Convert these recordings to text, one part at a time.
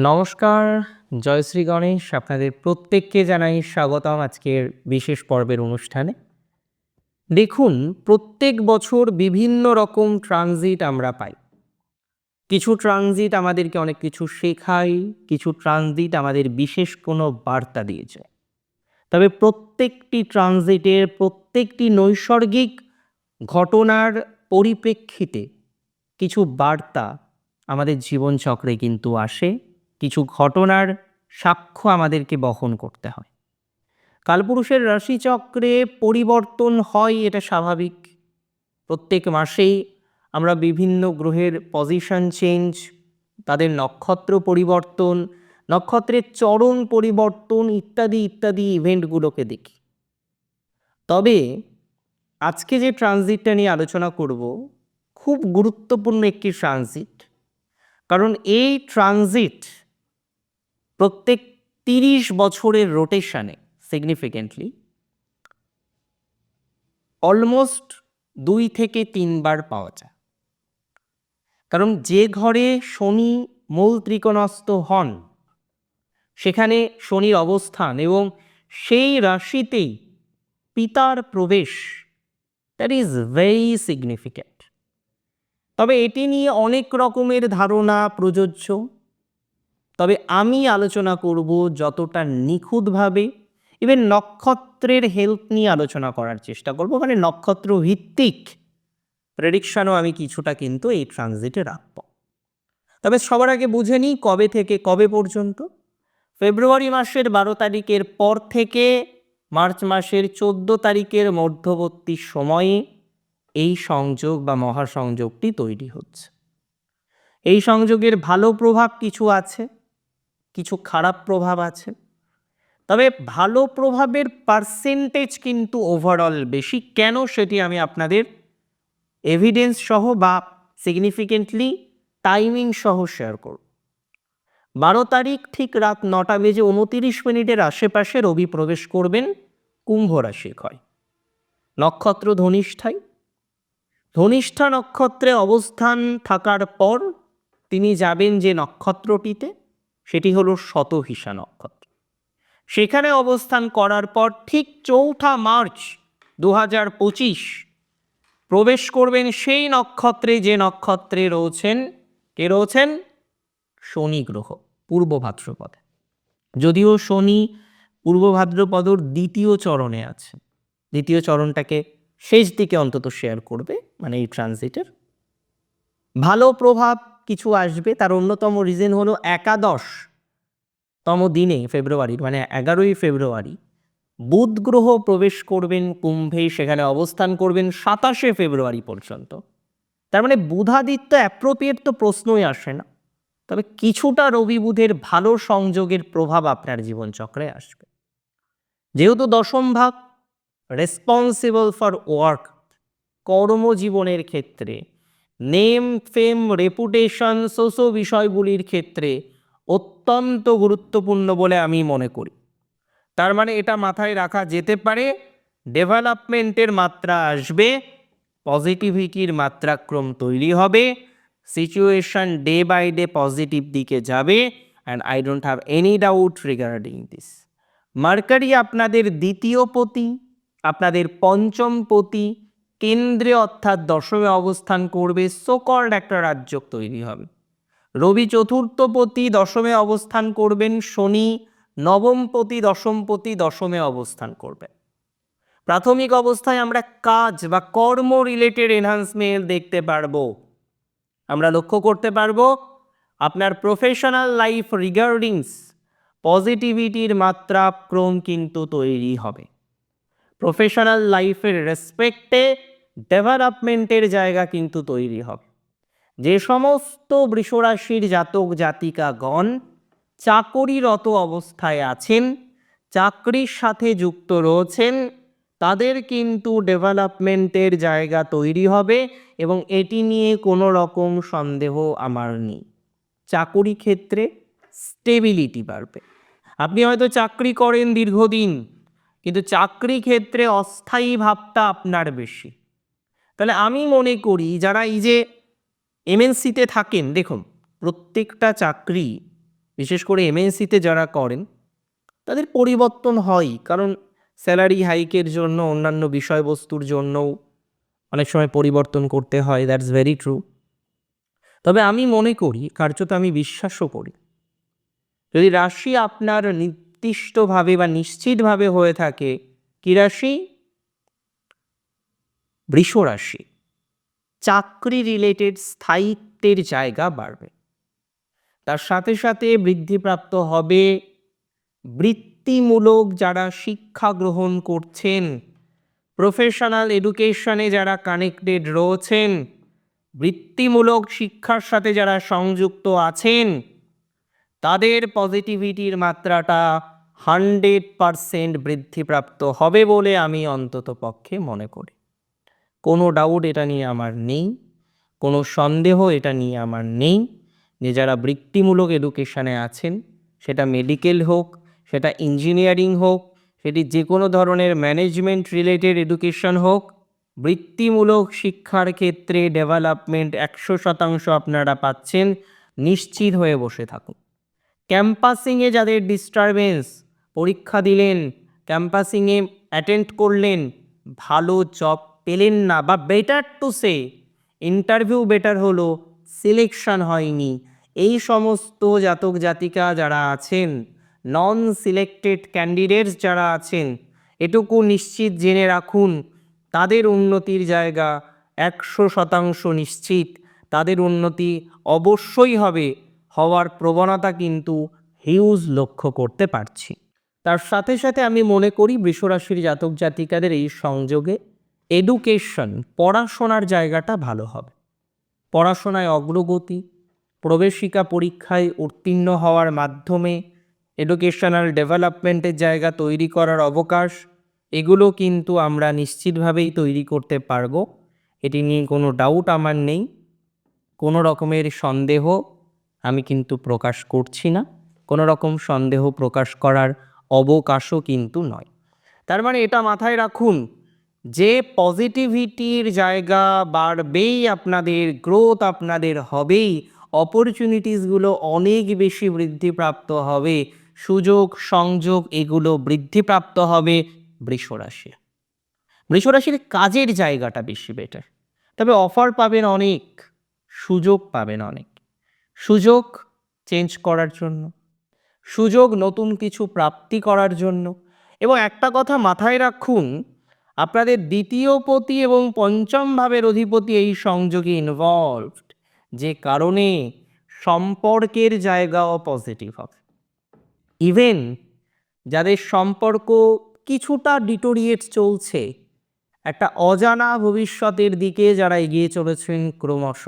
নমস্কার, জয়শ্রী গণেশ, আপনাদের প্রত্যেককে জানাই স্বাগতম আজকের বিশেষ পর্বের অনুষ্ঠানে। দেখুন, প্রত্যেক বছর বিভিন্ন রকম ট্রানজিট আমরা পাই। কিছু ট্রানজিট আমাদেরকে অনেক কিছু শেখায়, কিছু ট্রানজিট আমাদের বিশেষ কোনো বার্তা দিয়েছে। তবে প্রত্যেকটি ট্রানজিটের প্রত্যেকটি নৈসর্গিক ঘটনার পরিপ্রেক্ষিতে কিছু বার্তা আমাদের জীবনচক্রে কিন্তু আসে। ঘটনার সাক্ষ্য আমাদেরকে বহন করতে হয়। কালপুরুষের রাশিচক্রে পরিবর্তন হয়, এটা স্বাভাবিক। প্রত্যেক মাসেই আমরা বিভিন্ন গ্রহের পজিশন চেঞ্জ তাদের নক্ষত্র পরিবর্তন, নক্ষত্রের চরণ পরিবর্তন ইত্যাদি ইত্যাদি ইভেন্টগুলোকে দেখি। তবে আজকে যে ট্রানজিটটা নিয়ে আলোচনা করব, খুব গুরুত্বপূর্ণ একটি ট্রানজিট কারণ এই ট্রানজিট প্রত্যেক তিরিশ বছরের রোটেশনে সিগনিফিকেন্টলি অলমোস্ট দুই থেকে তিনবার পাওয়া যায়। কারণ যে ঘরে শনি মূল ত্রিকোণস্থ হন, সেখানে শনির অবস্থান এবং সেই রাশিতেই পিতার প্রবেশ দ্যাট ইজ ভেরি সিগনিফিক্যান্ট তবে এটি নিয়ে অনেক রকমের ধারণা, প্রযোজ্য। তবে আমি আলোচনা করব যতটা নিখুঁতভাবে ইভেন নক্ষত্রের হেল্প নিয়ে আলোচনা করার চেষ্টা করব মানে নক্ষত্র ভিত্তিক প্রেডিকশানও আমি কিছুটা কিন্তু এই ট্রানজিটে রাখব। তবে সবার আগে বুঝে নিই কবে থেকে কবে পর্যন্ত। ফেব্রুয়ারি মাসের বারো তারিখের পর থেকে মার্চ মাসের চোদ্দ তারিখের মধ্যবর্তী সময়ে এই সংযোগ বা মহাসংযোগটি তৈরি হচ্ছে। এই সংযোগের ভালো প্রভাব কিছু আছে। কিছু খারাপ প্রভাব আছে। তবে ভালো প্রভাবের পার্সেন্টেজ কিন্তু ওভারঅল বেশি। কেন সেটি আমি আপনাদের এভিডেন্স সহ বা সিগনিফিকেন্টলি টাইমিং সহ শেয়ার করব। বারো তারিখ ঠিক রাত নটা বেজে উনতিরিশ মিনিটের আশেপাশে রবি প্রবেশ করবেন কুম্ভ রাশি হয় নক্ষত্র ধনিষ্ঠায় ধনিষ্ঠা নক্ষত্রে অবস্থান থাকার পর তিনি যাবেন যে নক্ষত্রটিতে। সেটি হলো শতহিসা নক্ষত্র। সেখানে অবস্থান করার পর ঠিক চৌঠা মার্চ দু হাজার পঁচিশ প্রবেশ করবেন সেই নক্ষত্রে, যে নক্ষত্রে রয়েছেন, কে রয়েছেন? শনি গ্রহ, পূর্ব ভাদ্রপদে। যদিও শনি পূর্ব ভাদ্রপদর দ্বিতীয় চরণে আছে। দ্বিতীয় চরণটাকে শেষ দিকে অন্তত শেয়ার করবে মানে এই ট্রানজিটের ভালো প্রভাব কিছু আসবে, তার অন্যতম রিজন হলো একাদশ তম দিনে ফেব্রুয়ারির মানে এগারোই ফেব্রুয়ারি। বুধ গ্রহ প্রবেশ করবেন, কুম্ভে সেখানে অবস্থান করবেন সাতাশে ফেব্রুয়ারি পর্যন্ত। তার মানে বুধাদিত্য অ্যাপ্রোপ্রিয়েট তো প্রশ্নই আসে না। তবে কিছুটা রবি বুধের ভালো সংযোগের প্রভাব আপনার জীবনচক্রে আসবে। যেহেতু দশম ভাগ রেসপন্সিবল ফর ওয়ার্ক কর্মজীবনের ক্ষেত্রে নেম, ফেম রেপুটেশন সোসো বিষয়গুলির ক্ষেত্রে অত্যন্ত গুরুত্বপূর্ণ বলে আমি মনে করি। তার মানে এটা মাথায় রাখা যেতে পারে, ডেভেলপমেন্টের মাত্রা আসবে পজিটিভিটির মাত্রাক্রম তৈরি হবে situation day by day positive দিকে যাবে and I don't have any doubt regarding this mercury আপনাদের দ্বিতীয় পতি, আপনাদের পঞ্চম পতি কেন্দ্রে অর্থাৎ দশমে অবস্থান করবে সোকল্ড একটা রাজ্য তৈরি হবে। রবি চতুর্থপতি দশমে অবস্থান করবেন শনি নবমপতি দশমপতি দশমে অবস্থান করবে। প্রাথমিক অবস্থায় আমরা কাজ বা কর্ম রিলেটেড এনহান্সমেন্ট দেখতে পারব। আমরা লক্ষ্য করতে পারব আপনার প্রফেশনাল লাইফ রিগার্ডিংস পজিটিভিটির মাত্রা ক্রম কিন্তু তৈরি হবে। প্রফেশনাল লাইফের রেসপেক্টে ডেভেলপমেন্টের জায়গা কিন্তু তৈরি হবে। যে সমস্ত বৃষরাশির জাতক জাতিকাগণ চাকরিরত অবস্থায় আছেন, চাকরির সাথে যুক্ত রয়েছেন, তাদের কিন্তু ডেভেলপমেন্টের জায়গা তৈরি হবে এবং এটি নিয়ে কোনো রকম সন্দেহ আমার নেই। চাকুরি ক্ষেত্রে স্টেবিলিটি বাড়বে। আপনি হয়তো চাকরি করেন দীর্ঘদিন, কিন্তু চাকরি ক্ষেত্রে অস্থায়ী ভাবটা আপনার বেশি। তাহলে আমি মনে করি যারা এই যে এমএনসিতে থাকেন, দেখুন, প্রত্যেকটা চাকরি, বিশেষ করে এমএনসিতে যারা করেন, তাদের পরিবর্তন হয়। কারণ স্যালারি হাইকের জন্য, অন্যান্য বিষয়বস্তুর জন্যও অনেক সময় পরিবর্তন করতে হয় দ্যাটস ভেরি ট্রু তবে আমি মনে করি, কার্যত আমি বিশ্বাসও করি, যদি রাশি আপনার নির্দিষ্টভাবে বা নিশ্চিতভাবে হয়ে থাকে, কি রাশি? বৃষ রাশি চাকরি রিলেটেড স্থায়িত্বের জায়গা বাড়বে। তার সাথে সাথে বৃদ্ধিপ্রাপ্ত হবে বৃত্তিমূলক যারা শিক্ষা গ্রহণ করছেন প্রফেশনাল এডুকেশনে যারা কানেক্টেড রয়েছেন, বৃত্তিমূলক শিক্ষার সাথে যারা সংযুক্ত আছেন, তাদের পজিটিভিটির মাত্রাটা হান্ড্রেড পারসেন্ট বৃদ্ধিপ্রাপ্ত হবে বলে আমি অন্তত পক্ষে মনে করি। কোনো ডাউট এটা নিয়ে আমার নেই, কোনো সন্দেহ এটা নিয়ে আমার নেই। যে যারা বৃত্তিমূলক এডুকেশানে আছেন, সেটা মেডিকেল হোক, সেটা ইঞ্জিনিয়ারিং হোক, সেটি যে কোনো ধরনের ম্যানেজমেন্ট রিলেটেড এডুকেশন হোক, বৃত্তিমূলক শিক্ষার ক্ষেত্রে ডেভেলপমেন্ট একশো শতাংশ আপনারা পাচ্ছেন, নিশ্চিত হয়ে বসে থাকুন। ক্যাম্পাসিংয়ে যাদের ডিস্টারবেন্স পরীক্ষা দিলেন ক্যাম্পাসিংয়ে অ্যাটেন্ড করলেন, ভালো জব পেলেন না বা better to say interview better হলো সিলেকশন হয়নি। এই সমস্ত জাতক জাতিকা যারা আছেন নন সিলেক্টেড ক্যান্ডিডেটস যারা আছেন, এটুকু নিশ্চিত জেনে রাখুন, তাদের উন্নতির জায়গা একশো শতাংশ নিশ্চিত। তাদের উন্নতি অবশ্যই হবে হওয়ার প্রবণতা কিন্তু হিউজ লক্ষ্য করতে পারছি। তার সাথে সাথে আমি মনে করি বৃষরাশির জাতক জাতিকাদের এই সংযোগে এডুকেশন পড়াশোনার জায়গাটা ভালো হবে। পড়াশোনায় অগ্রগতি, প্রবেশিকা পরীক্ষায় উত্তীর্ণ হওয়ার মাধ্যমে এডুকেশনাল ডেভেলপমেন্টের জায়গা তৈরি করার অবকাশ, এগুলো কিন্তু আমরা নিশ্চিতভাবেই তৈরি করতে পারব। এটি নিয়ে কোনো ডাউট আমার নেই। কোনো রকমের সন্দেহ আমি কিন্তু প্রকাশ করছি না। কোনো রকম সন্দেহ প্রকাশ করার অবকাশও কিন্তু নয়। তার মানে এটা মাথায় রাখুন যে পজিটিভিটির জায়গা বাড়বেই আপনাদের গ্রোথ আপনাদের হবেই অপরচুনিটিসগুলো অনেক বেশি বৃদ্ধিপ্রাপ্ত হবে, সুযোগ, সংযোগ এগুলো বৃদ্ধিপ্রাপ্ত হবে বৃষরাশি বৃষরাশির কাজের জায়গাটা বেশি বেটার তবে অফার পাবেন অনেক, সুযোগ পাবেন অনেক। সুযোগ চেঞ্জ করার জন্য, সুযোগ নতুন কিছু প্রাপ্তি করার জন্য। এবং একটা কথা মাথায় রাখুন আপনাদের দ্বিতীয় পতি এবং পঞ্চম ভাবের অধিপতি এই সংযোগে ইনভলভড যে কারণে সম্পর্কের জায়গাও পজিটিভ হবে। ইভেন যাদের সম্পর্ক কিছুটা ডিটোরিয়েট চলছে, একটা অজানা ভবিষ্যতের দিকে যারা এগিয়ে চলেছেন ক্রমশ,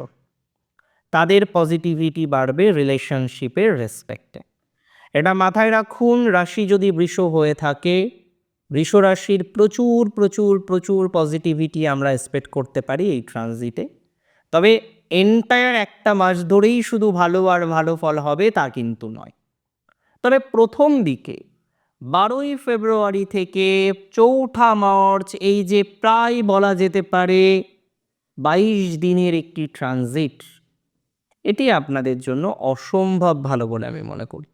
তাদের পজিটিভিটি বাড়বে রিলেশনশিপের রেসপেক্টে এটা মাথায় রাখুন, রাশি যদি বৃষ হয়ে থাকে রাশির প্রচুর প্রচুর প্রচুর পজিটিভিটি আমরা এক্সপেক্ট করতে পারি এই ট্রানজিটে তবে এন্টায়ার একটা মাস ধরেই শুধু ভালো আর ভালো ফল হবে তা কিন্তু নয়। তবে প্রথম দিকে বারোই ফেব্রুয়ারি থেকে চৌঠা মার্চ এই যে প্রায় বলা যেতে পারে বাইশ দিনের একটি ট্রানজিট এটি আপনাদের জন্য অসম্ভব ভালো বলে আমি মনে করি।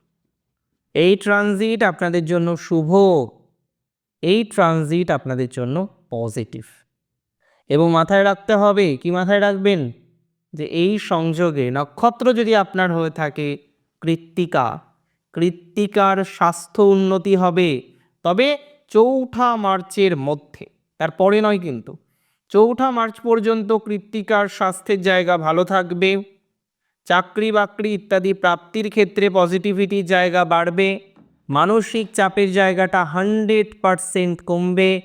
এই ট্রানজিট আপনাদের জন্য শুভ। এই ট্রানজিট আপনাদের জন্য পজিটিভ এবং মাথায় রাখতে হবে, কি মাথায় রাখবেন? যে এই সংযোগে নক্ষত্র যদি আপনার হয়ে থাকে কৃত্তিকা, কৃত্তিকার স্বাস্থ্য উন্নতি হবে, তবে চৌঠা মার্চের মধ্যে, তারপরে নয় কিন্তু, চৌঠা মার্চ পর্যন্ত কৃত্তিকার স্বাস্থ্যের জায়গা ভালো থাকবে চাকরি বাকরি ইত্যাদি প্রাপ্তির ক্ষেত্রে পজিটিভিটির জায়গা বাড়বে মানসিক চাপের জায়গাটা হান্ড্রেড পারসেন্ট কমবে।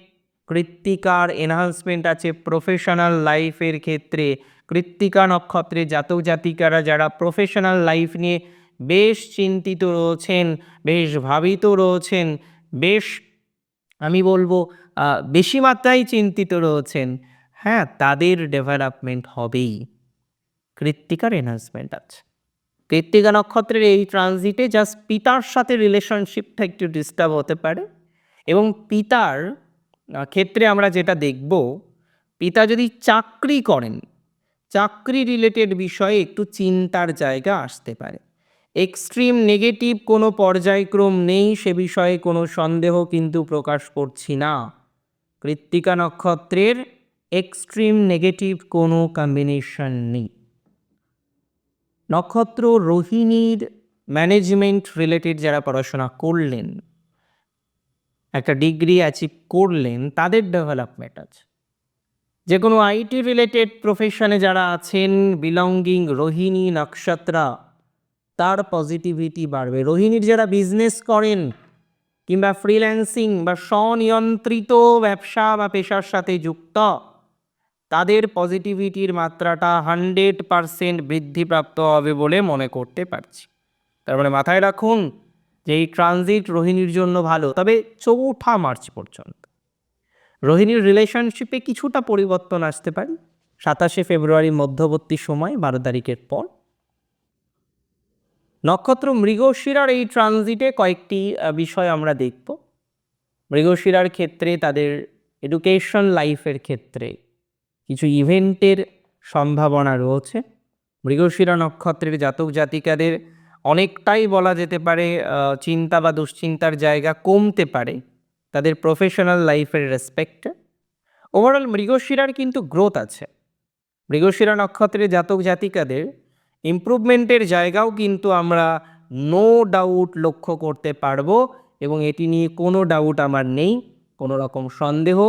কৃত্তিকার এনহান্সমেন্ট আছে প্রফেশনাল লাইফের ক্ষেত্রে। কৃত্তিকা নক্ষত্রে জাতক জাতিকারা যারা প্রফেশনাল লাইফ নিয়ে বেশ চিন্তিত রয়েছেন, বেশ ভাবিত রয়েছেন, বেশ, আমি বলব বেশি মাত্রায় চিন্তিত রয়েছেন হ্যাঁ তাদের ডেভেলপমেন্ট হবেই। কৃত্তিকার এনহান্সমেন্ট আছে। কৃত্তিকা নক্ষত্রের এই ট্রানজিটে জাস্ট পিতার সাথে রিলেশনশিপটা একটু ডিস্টার্ব হতে পারে। এবং পিতার ক্ষেত্রে আমরা যেটা দেখব, পিতা যদি চাকরি করেন, চাকরি রিলেটেড বিষয়ে একটু চিন্তার জায়গা আসতে পারে। এক্সট্রিম নেগেটিভ কোনো পর্যায়ক্রম নেই, সে বিষয়ে কোনো সন্দেহ কিন্তু প্রকাশ করছি না। কৃত্তিকা নক্ষত্রের এক্সট্রিম নেগেটিভ কোনো কম্বিনেশন নেই। নক্ষত্র রোহিণীর ম্যানেজমেন্ট রিলেটেড যারা পড়াশোনা করলেন, একটা ডিগ্রি অ্যাচিভ করলেন, তাদের ডেভেলপমেন্ট আছে। যে কোনো আইটি রিলেটেড প্রফেশনে যারা আছেন বিলঙ্গিং রোহিণী, নক্ষত্রা, তার পজিটিভিটি বাড়বে। রোহিণীর যারা বিজনেস করেন কিংবা ফ্রিল্যান্সিং বা স্বনিয়ন্ত্রিত ব্যবসা বা পেশার সাথে যুক্ত তাদের পজিটিভিটির মাত্রাটা হান্ড্রেড পারসেন্ট বৃদ্ধিপ্রাপ্ত হবে বলে মনে করতে পারছি। তার মানে মাথায় রাখুন যে এই ট্রানজিট রোহিণীর জন্য ভালো, তবে চৌঠা মার্চ পর্যন্ত। রোহিণীর রিলেশনশিপে কিছুটা পরিবর্তন আসতে পারে। সাতাশে ফেব্রুয়ারি মধ্যবর্তী সময়, বারো তারিখের পর। নক্ষত্র মৃগশিরার এই ট্রানজিটে কয়েকটি বিষয় আমরা দেখব। মৃগশিরার ক্ষেত্রে তাদের এডুকেশন লাইফের ক্ষেত্রে কিছু ইভেন্টের সম্ভাবনা রয়েছে। মৃগশিরা নক্ষত্রের জাতক জাতিকাদের অনেকটাই বলা যেতে পারে চিন্তা বা দুশ্চিন্তার জায়গা কমতে পারে তাদের প্রফেশনাল লাইফের রেসপেক্টে ওভারঅল মৃগশিরার কিন্তু গ্রোথ আছে। মৃগশিরা নক্ষত্রের জাতক জাতিকাদের ইমপ্রুভমেন্টের জায়গাও কিন্তু আমরা নো ডাউট লক্ষ্য করতে পারব এবং এটি নিয়ে কোনো ডাউট আমার নেই, কোনো রকম সন্দেহ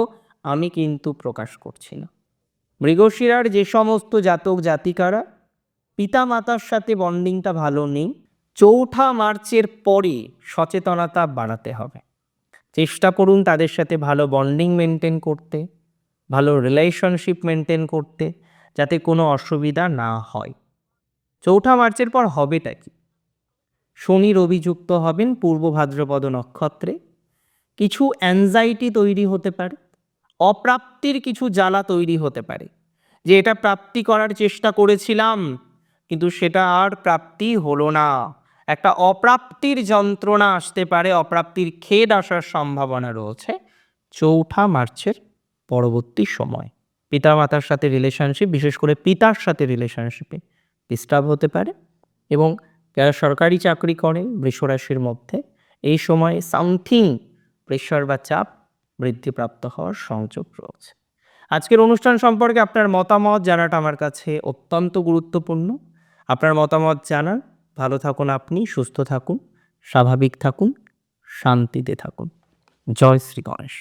আমি কিন্তু প্রকাশ করছি না। মৃগশিরার যে সমস্ত জাতক জাতিকারা পিতা মাতার সাথে বন্ডিংটা ভালো নেই, চৌঠা মার্চের পরে সচেতনতা বাড়াতে হবে। চেষ্টা করুন তাদের সাথে ভালো বন্ডিং মেনটেন করতে, ভালো রিলেশনশিপ মেনটেন করতে, যাতে কোনো অসুবিধা না হয়। চৌঠা মার্চের পর হবেটা কি? শনি রবি যুক্ত হবেন পূর্ব ভাদ্রপদ নক্ষত্রে। কিছু অ্যাংজাইটি তৈরি হতে পারে। অপ্রাপ্তির কিছু জ্বালা তৈরি হতে পারে। যে এটা প্রাপ্তি করার চেষ্টা করেছিলাম, কিন্তু সেটা আর প্রাপ্তি হলো না। একটা অপ্রাপ্তির যন্ত্রণা আসতে পারে, অপ্রাপ্তির খেদ আসার সম্ভাবনা রয়েছে চৌঠা মার্চের পরবর্তী সময়। পিতামাতার সাথে রিলেশনশিপ বিশেষ করে পিতার সাথে রিলেশনশিপে ডিস্টার্ব হতে পারে এবং যারা সরকারি চাকরি করে বৃষরাশির মধ্যে এই সময়ে সামথিং প্রেশার বা চাপ বৃদ্ধিপ্রাপ্ত হওয়ার সংযোগ রয়েছে। আজকের অনুষ্ঠান সম্পর্কে আপনার মতামত জানাটা আমার কাছে অত্যন্ত গুরুত্বপূর্ণ। আপনার মতামত জানান। ভালো থাকুন আপনি, সুস্থ থাকুন, স্বাভাবিক থাকুন, শান্তিতে থাকুন। জয় শ্রী গণেশ।